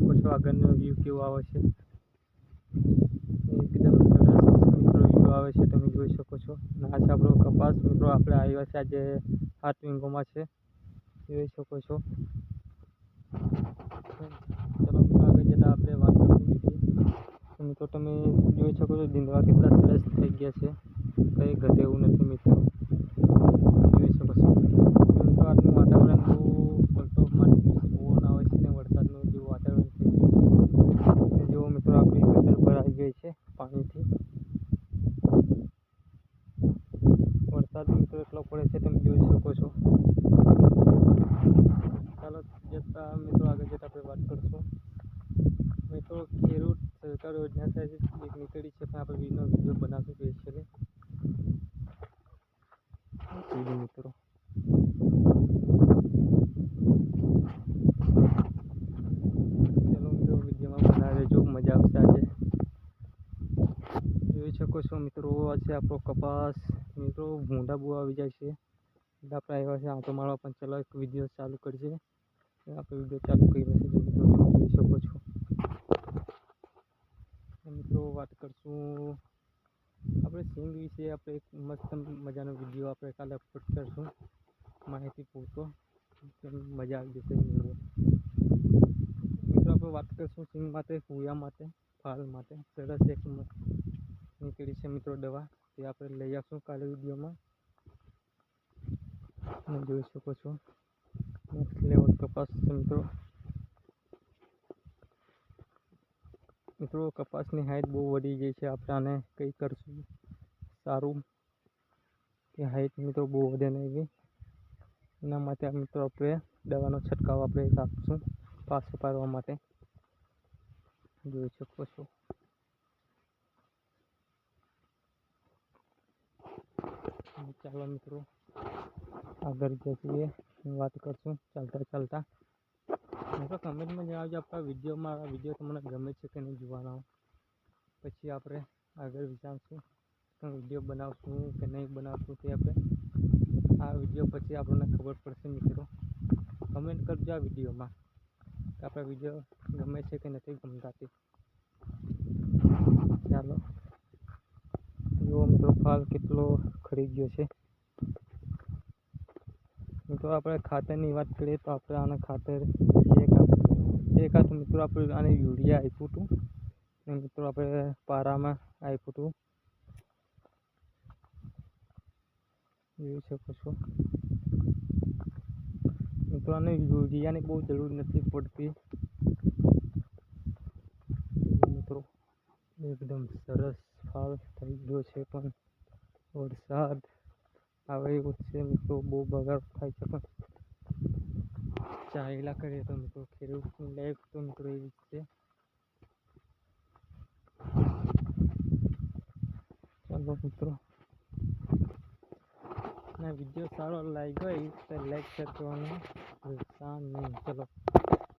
View કેવો આવે છે? એકદમ સરસ મિત્રો વ્યૂ આવે છે, તમે જોઈ શકો છો. અને આ છે આપણો કપાસ. મિત્રો, આપણે આવ્યા છે આજે હાથ વિંગોમાં છે. જોઈ શકો છો. ચલો, મિત્રો, આગળ જતાં આપણે વાત કરીશું મિત્રો, તમે જોઈ શકો છો દીંડવા કેટલા સરસ થઈ ગયા છે. કંઈ ઘટે એવું નથી, મિત્રો જોઈ શકો છો તો મિત્રો આજનું વાતાવરણ બહુ પલટો મારી ગયું છે પવન આવે છે ને વરસાદનું જેવું વાતાવરણ થઈ ગયું છે અને જો મિત્રો આપણી કતર ભરાઈ ગઈ પાણીથી વરસાદ મિત્રો એટલો પડે છે, તમે જોઈ શકો છો. ચાલો, જતા મિત્રો આગળ જતા આપણે વાત કરશું. મિત્રો, ખેડૂત સરકાર યોજના સાથે એક નીકળી છે, પણ આપણે વીડિયો સ્પેશિયલી છીએ મિત્રો ચલો મિત્રો વિડીયોમાં બનાવી રહેજો મજા આવશે આજે જોઈ શકો છો મિત્રો આ છે આપણો કપાસ, મિત્રો ભૂંડા બહુ આવી જાય છે. એટલે આપણે આવ્યા છે. આંટો મારવા પણ ચલો એક વીડિયો ચાલુ કરશે આપણે વીડિયો ચાલુ કરીએ છે મિત્રો જોઈ શકો છો. તો મિત્રો વાત કરશું આપણે સિંગ વિશે. આપણે એક મસ્ત મજાનો વીડિયો આપણે કાલે અપલોડ કરશું. માહિતી પૂરતો. મજા આવી જશે મિત્રો મિત્રો આપણે વાત કરીશું સિંગ માટે હુયા માટે, ફાલ માટે. સરસ એક નીકળી છે મિત્રો દવા. તે આપણે લઈ આવશું કાલે વિડીયોમાં. તમે જોઈ શકો છો. નેક્સ્ટ લેવલ કપાસ છે મિત્રો. મિત્રો, કપાસની હાઈટ બહુ વધી ગઈ છે. આપણે આને કંઈ કરશું? સારું. કે હાઈટ મિત્રો બહુ વધે નહીં ગઈ એના માટે મિત્રો આપણે દવાનો છંટકાવ આપણે આપશું પાસ પાડવા માટે. જોઈ શકો છો. ચાલો મિત્રો, આગળ જઈએ વાત કરશું ચાલતા ચાલતા. મિત્રો, કમેન્ટમાં જણાવજો આપણા વિડીયોમાં, આ વીડિયો તમને ગમે છે કે નહીં જોવાના. પછી આપણે આગળ વિચારશું કે વીડિયો બનાવશું કે નહીં બનાવશું તે આપણે આ વીડિયો પછી આપણને ખબર પડશે મિત્રો. કમેન્ટ કરજો આ વિડીયોમાં કે આપણા વીડિયો ગમે છે કે નથી ગમતા તે. ચાલો. જુઓ મિત્રો ફાલ કેટલો ખરી ગયો છે. મિત્રો આપણે ખાતરની વાત કરીએ તો આપણે આને ખાતર એક મિત્રો આપણે આને યુરિયા આપ્યું હતું. મિત્રો આપણે પારામાં આપ્યું હતું. જોઈ શકો છો મિત્રો આને યુરિયાની બહુ જરૂર નથી પડતી. મિત્રો, એકદમ સરસ ફાલ થઈ ગયો છે, પણ વરસાદ આવે એવો છે મિત્રો, બહુ બગાડ થાય છે પણ. ચાલ્યા કરીએ તો મિત્રો ખેડૂતની લાઈફ તો મિત્રો એવી છે. ચાલો મિત્રો. ના વીડિયો સારો લાગ્યો હોય તો લાઈક કરવાનું ભૂલતા નહીં. ચલો.